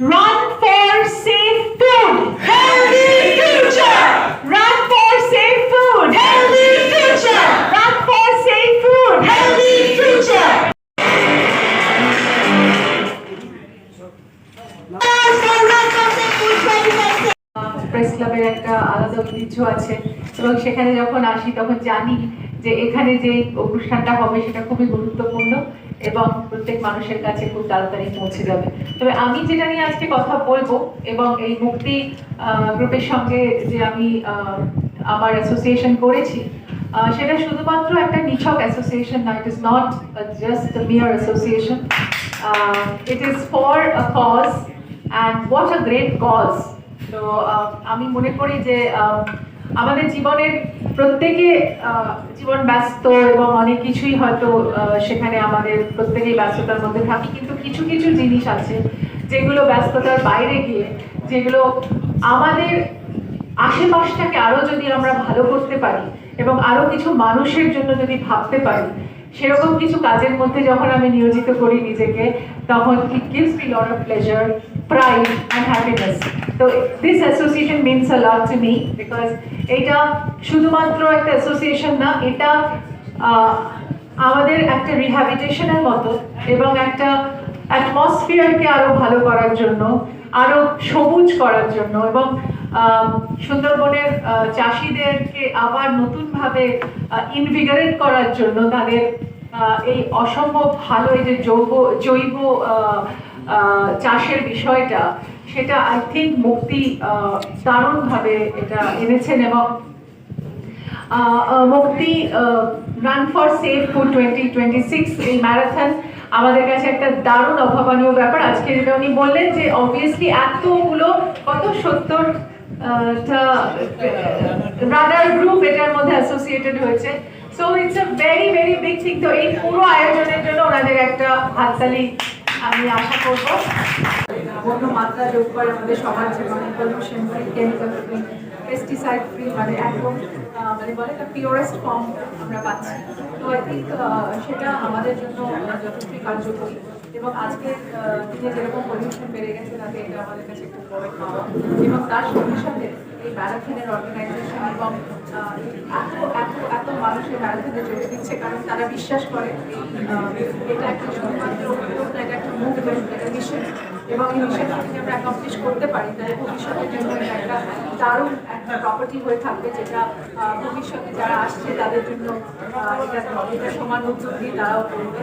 Run for safe food. Healthy future. Run for safe food. Healthy future. Run for safe food. Healthy future. Press ক্লাবের একটা আলাদা ঐতিহ্য আছে এবং সেখানে যখন আসি তখন জানি যে এখানে যে অনুষ্ঠানটা হবে সেটা খুবই গুরুত্বপূর্ণ এবং প্রত্যেক মানুষের কাছে খুব তাড়াতাড়ি পৌঁছে যাবে। তবে আমি যেটা নিয়ে আজকে কথা বলব এবং এই মুক্তি গ্রুপের সঙ্গে যে আমি আমার অ্যাসোসিয়েশন করেছি সেটা শুধুমাত্র একটা নিছক অ্যাসোসিয়েশন না it is not just mere association it is for a cause and what a great cause তো আমি মনে করি যে আমাদের জীবনের প্রত্যেকে জীবন ব্যস্ত এবং অনেক কিছুই হয়তো সেখানে আমাদের প্রত্যেকেই ব্যস্ততার মধ্যে থাকি। কিন্তু কিছু কিছু জিনিস আছে যেগুলো ব্যস্ততার বাইরে গিয়ে, যেগুলো আমাদের আশেপাশটাকে আরও যদি আমরা ভালো করতে পারি এবং আরও কিছু মানুষের জন্য যদি ভাবতে পারি, সেরকম কিছু কাজের মধ্যে যখন আমি নিয়োজিত করি নিজেকে, তখন it gives me lot of pleasure pride and happiness তো this association means a to me because এটা শুধুমাত্র একটা অ্যাসোসিয়েশন না, এটা আমাদের একটা রিহ্যাবিটেশনের মতো এবং একটা অ্যাটমসফিয়ারকে আরও ভালো করার জন্য, আরও সবুজ করার জন্য এবং সুন্দরবনের চাষিদেরকে আবার নতুনভাবে ইনভিগারেট করার জন্য তাদের এই অসম্ভব ভালো এই যে জৈব জৈব চাষের বিষয়টা, সেটা আই থিঙ্ক মুক্তি দারুণভাবে এটা এনেছেন এবং মুক্তি run for safe food twenty এই ম্যারাথন আমাদের কাছে একটা দারুণ অভাবনীয় ব্যাপার। আজকে যেটা উনি বললেন যে অবভিয়াসলি এতগুলো, কত সত্তর রাডার গ্রুপ এটার মধ্যে অ্যাসোসিয়েটেড হয়েছে। So it's a very very big thing তো এই পুরো আয়োজনের জন্য ওনাদের একটা হাততালি আমি আশা করব বন্য মাত্রা যোগ করে আমাদের সমাজ জীবনে। Pollution free chemical free pesticide free মানে একদম মানে বলে একটা পিওরেস্ট ফর্ম আমরা পাচ্ছি। তো আই থিঙ্ক সেটা আমাদের জন্য আহ, যথেষ্টই কার্যকরী। এবং আজকে দিনে যেরকম পলিউশন বেড়ে গেছে তাতে এটা আমাদের কাছে খুব বড় খাওয়া এবং তার সঙ্গে সাথে এই ম্যারাথনের অর্গানাইজেশন এবং এত এত এত মানুষের ম্যারাথনে যোগ দিচ্ছে, কারণ তারা বিশ্বাস করে এটা একটা শুধুমাত্র এটা একটা মুভমেন্ট একটা মিশন এবং এই মিশনটা যদি আমরা অ্যাকমপ্লিশ করতে পারি, তাহলে ভবিষ্যতের জন্য এটা একটা দারুণ একটা প্রপার্টি হয়ে থাকবে, যেটা ভবিষ্যতে যারা আসছে, তাদের জন্য এটা এটা সমান উদ্যোগ দিয়ে তারাও করবে।